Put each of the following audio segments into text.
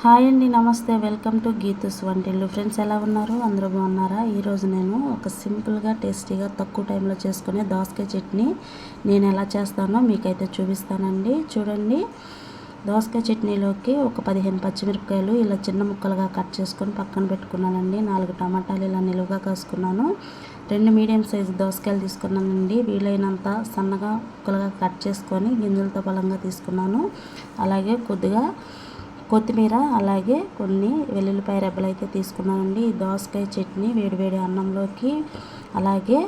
Hi అండి నమస్తే. Welcome to Geethu's వంటిల్లు ఫ్రెండ్స్ ఎలా ఉన్నారు? అందరూ బాగున్నారా? ఈరోజు నేను ఒక సింపుల్గా టేస్టీగా తక్కువ టైంలో చేసుకునే దోసకాయ చట్నీ నేను ఎలా చేస్తానో మీకైతే చూపిస్తానండి. చూడండి. దోసకాయ చట్నీలోకి ఒక పదిహేను పచ్చిమిరపకాయలు ఇలా చిన్న ముక్కలుగా కట్ చేసుకొని పక్కన పెట్టుకున్నానండి. నాలుగు టమాటాలు ఇలా నిలువుగా కాసుకున్నాను. రెండు మీడియం సైజు దోసకాయలు తీసుకున్నానండి. వీలైనంత సన్నగా ముక్కలుగా కట్ చేసుకొని గింజలతో బలంగా తీసుకున్నాను. అలాగే కొద్దిగా కొత్తిమీర అలాగే కొన్ని వెల్లుల్లిపాయ రెబ్బలు అయితే తీసుకున్నానండి. దోసకాయ చట్నీ వేడివేడి అన్నంలోకి అలాగే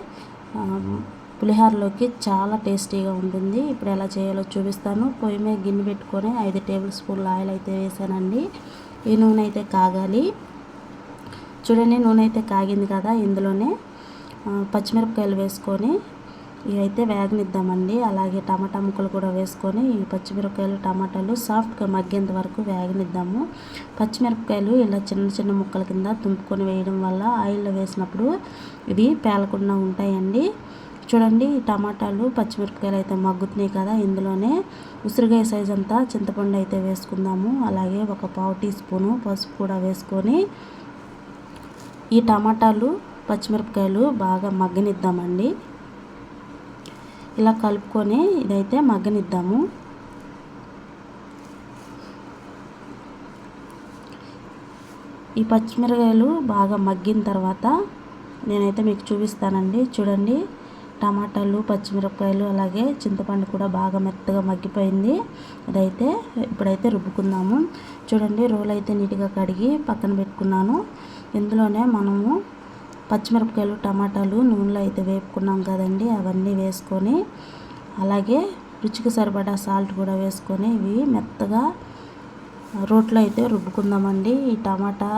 పులిహోరలోకి చాలా టేస్టీగా ఉంటుంది. ఇప్పుడు ఎలా చేయాలో చూపిస్తాను. పొయ్యి మీద గిన్నె పెట్టుకొని ఐదు టేబుల్ స్పూన్ల ఆయిల్ అయితే వేసానండి. ఈ నూనె అయితే కాగాలి. చూడండి నూనె అయితే కాగింది కదా ఇందులోనే. పచ్చిమిరపకాయలు వేసుకొని ఇవైతే వేగనిద్దామండి. అలాగే టమాటా ముక్కలు కూడా వేసుకొని ఈ పచ్చిమిరపకాయలు టమాటాలు సాఫ్ట్గా మగ్గేంత వరకు వేగనిద్దాము. పచ్చిమిరపకాయలు ఇలా చిన్న చిన్న ముక్కల కింద తుంపుకొని వేయడం వల్ల ఆయిల్లో వేసినప్పుడు ఇవి పేలకుండా ఉంటాయండి. చూడండి టమాటాలు పచ్చిమిరపకాయలు అయితే మగ్గుతున్నాయి కదా ఇందులోనే ఉసిరికాయ సైజ్ అంతా చింతపండు అయితే వేసుకుందాము. అలాగే ఒక పావు టీ స్పూను పసుపు కూడా వేసుకొని ఈ టమాటాలు పచ్చిమిరపకాయలు బాగా మగ్గనిద్దామండి. ఇలా కలుపుకొని ఇదైతే మగ్గనిద్దాము. ఈ పచ్చిమిరకాయలు బాగా మగ్గిన తర్వాత నేనైతే మీకు చూపిస్తానండి. చూడండి టమాటాలు పచ్చిమిరపకాయలు అలాగే చింతపండు కూడా బాగా మెత్తగా మగ్గిపోయింది. అదైతే ఇప్పుడైతే రుబ్బుకుందాము. చూడండి రోల్ అయితే నీట్గా కడిగి పక్కన పెట్టుకున్నాను. ఇందులోనే మనము పచ్చిమిరపకాయలు టమాటాలు నూనెలో అయితే వేపుకున్నాం కదండి అవన్నీ వేసుకొని అలాగే రుచికి సరిపడా సాల్ట్ కూడా వేసుకొని ఇవి మెత్తగా రోట్లో అయితే రుబ్బుకుందామండి. ఈ టమాటా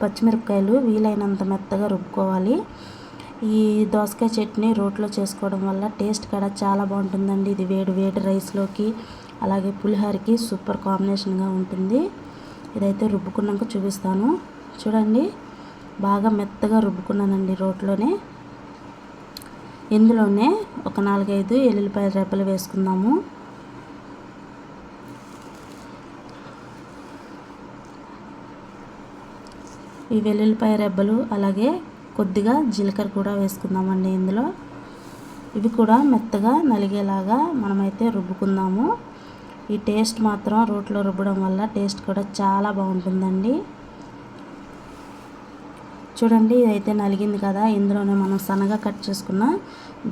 పచ్చిమిరపకాయలు వీలైనంత మెత్తగా రుబ్బుకోవాలి. ఈ దోసకాయ చట్నీ రోట్లో చేసుకోవడం వల్ల టేస్ట్ కూడా చాలా బాగుంటుందండి. ఇది వేడి వేడి రైస్లోకి అలాగే పులిహోరకి సూపర్ కాంబినేషన్గా ఉంటుంది. ఇదైతే రుబ్బుకున్నాక చూపిస్తాను. చూడండి. బాగా మెత్తగా రుబ్బుకున్నానండి రోట్లోనే. ఇందులోనే ఒక నాలుగైదు ఎల్లుల్లిపాయ రెబ్బలు వేసుకుందాము. ఈ వెల్లుల్లిపాయ రెబ్బలు అలాగే కొద్దిగా జీలకర్ర కూడా వేసుకుందామండి ఇందులో. ఇవి కూడా మెత్తగా నలిగేలాగా మనమైతే రుబ్బుకుందాము. ఈ టేస్ట్ మాత్రం రోట్లో రుబ్బడం వల్ల టేస్ట్ కూడా చాలా బాగుంటుందండి. చూడండి ఇదైతే నలిగింది కదా. ఇందులోనే మనం సన్నగా కట్ చేసుకున్న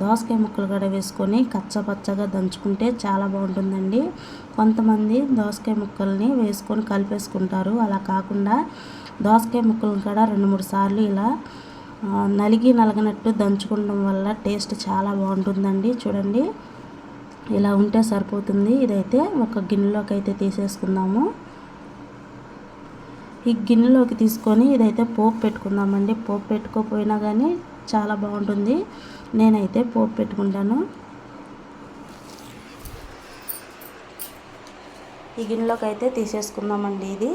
దోసకాయ ముక్కలు కూడా వేసుకొని కచ్చపచ్చగా దంచుకుంటే చాలా బాగుంటుందండి. కొంతమంది దోసకాయ ముక్కల్ని వేసుకొని కలిపేసుకుంటారు. అలా కాకుండా దోసకాయ ముక్కలను కూడా రెండు మూడు సార్లు ఇలా నలిగి నలగనట్టు దంచుకోవడం వల్ల టేస్ట్ చాలా బాగుంటుందండి. చూడండి ఇలా ఉంటే సరిపోతుంది. ఇదైతే ఒక గిన్నెలోకి అయితే తీసేసుకుందాము. ఈ గిన్నెలోకి తీసుకొని ఇదైతే పోపు పెట్టుకుందామండి. పోపు పెట్టుకోపోయినా కానీ చాలా బాగుంటుంది. నేనైతే పోపు పెట్టుకుంటాను. ఈ గిన్నెలోకి అయితే తీసేసుకుందామండి ఇది.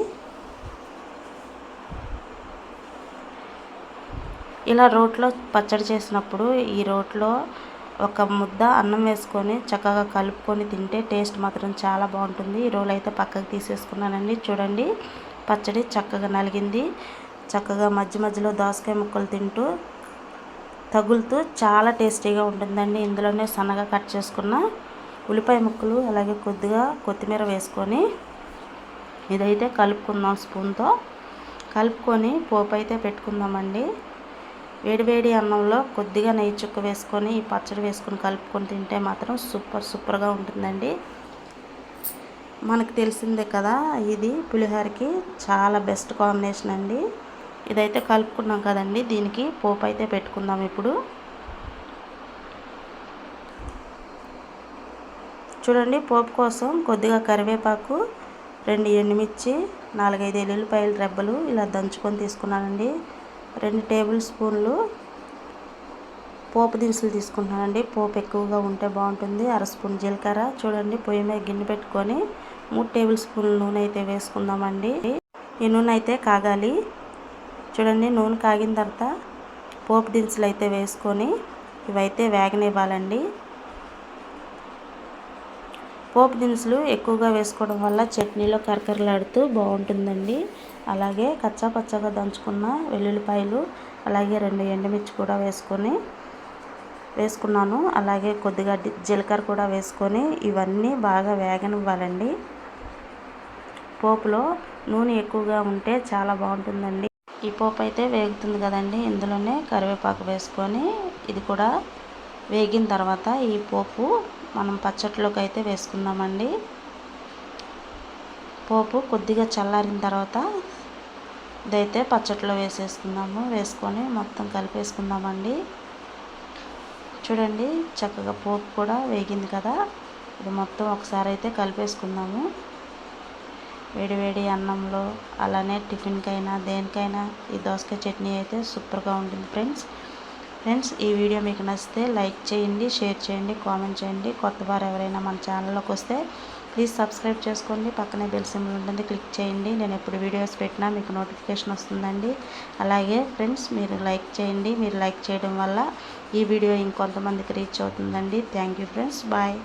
ఇలా రోట్లో పచ్చడి చేసినప్పుడు ఈ రోట్లో ఒక ముద్ద అన్నం వేసుకొని చక్కగా కలుపుకొని తింటే టేస్ట్ మాత్రం చాలా బాగుంటుంది. ఈ రోజు అయితే పక్కకు తీసేసుకున్నానండి. చూడండి. పచ్చడి చక్కగా నలిగింది. చక్కగా మధ్య మధ్యలో దోసకాయ ముక్కలు తింటూ తగులుతూ చాలా టేస్టీగా ఉంటుందండి. ఇందులోనే సన్నగా కట్ చేసుకున్న ఉల్లిపాయ ముక్కలు అలాగే కొద్దిగా కొత్తిమీర వేసుకొని ఇదైతే కలుపుకుందాం స్పూన్తో. కలుపుకొని పోపు అయితే పెట్టుకుందామండి. వేడివేడి అన్నంలో కొద్దిగా నెయ్యి చుక్క వేసుకొని ఈ పచ్చడి వేసుకొని కలుపుకొని తింటే మాత్రం సూపర్ సూపర్గా ఉంటుందండి. మనకు తెలిసిందే కదా ఇది పులిహోరకి చాలా బెస్ట్ కాంబినేషన్ అండి. ఇదైతే కలుపుకున్నాం కదండి దీనికి పోపు అయితే పెట్టుకుందాం ఇప్పుడు. చూడండి పోపు కోసం కొద్దిగా కరివేపాకు రెండు ఎండుమిర్చి నాలుగైదు ఎల్లుల్లిపాయల రెబ్బలు ఇలా దంచుకొని తీసుకున్నానండి. రెండు టేబుల్ స్పూన్లు పోపు దినుసులు తీసుకుంటున్నానండి. పోపు ఎక్కువగా ఉంటే బాగుంటుంది. అర స్పూన్ జీలకర్ర చూడండి పొయ్యి మీద గిన్నె పెట్టుకొని మూడు టేబుల్ స్పూన్ నూనె అయితే వేసుకుందామండి. ఈ నూనె అయితే కాగాలి. చూడండి నూనె కాగిన తర్వాత పోపు దినుసులు అయితే వేసుకొని ఇవైతే వేగనివ్వాలండి. పోపు దినుసులు ఎక్కువగా వేసుకోవడం వల్ల చట్నీలో కరకరలాడుతూ బాగుంటుందండి. అలాగే కచ్చా పచ్చగా దంచుకున్న వెల్లుల్లిపాయలు అలాగే రెండు ఎండుమిర్చి కూడా వేసుకొని వేసుకున్నాను. అలాగే కొద్దిగా జీలకర్ర కూడా వేసుకొని ఇవన్నీ బాగా వేగనివ్వాలండి. పోపులో నూనె ఎక్కువగా ఉంటే చాలా బాగుంటుందండి. ఈ పోపు అయితే వేగుతుంది కదండి. ఇందులోనే కరివేపాకు వేసుకొని ఇది కూడా వేగిన తర్వాత ఈ పోపు మనం పచ్చట్లోకి అయితే వేసుకుందామండి. పోపు కొద్దిగా చల్లారిన తర్వాత ఇదైతే పచ్చట్లో వేసేసుకుందాము. వేసుకొని మొత్తం కలిపేసుకుందామండి. చూడండి చక్కగా పోపు కూడా వేగింది కదా. ఇది మొత్తం ఒకసారి అయితే కలిపేసుకుందాము. వేడివేడి అన్నంలో అలానే టిఫిన్కైనా దేనికైనా ఈ దోసకాయ చట్నీ అయితే సూపర్గా ఉంటుంది ఫ్రెండ్స్. ఫ్రెండ్స్ ఈ వీడియో మీకు నచ్చితే లైక్ చేయండి షేర్ చేయండి కామెంట్ చేయండి. కొత్త వారు ఎవరైనా మన ఛానల్లోకి వస్తే ప్లీజ్ సబ్స్క్రైబ్ చేసుకోండి. పక్కనే బెల్ సింబల్ ఉంటుంది క్లిక్ చేయండి. నేను ఎప్పుడు వీడియోస్ పెట్టినా మీకు నోటిఫికేషన్ వస్తుందండి. అలాగే ఫ్రెండ్స్ మీరు లైక్ చేయండి. మీరు లైక్ చేయడం వల్ల ఈ వీడియో ఇంకొంతమందికి రీచ్ అవుతుందండి. Thank you friends. బాయ్.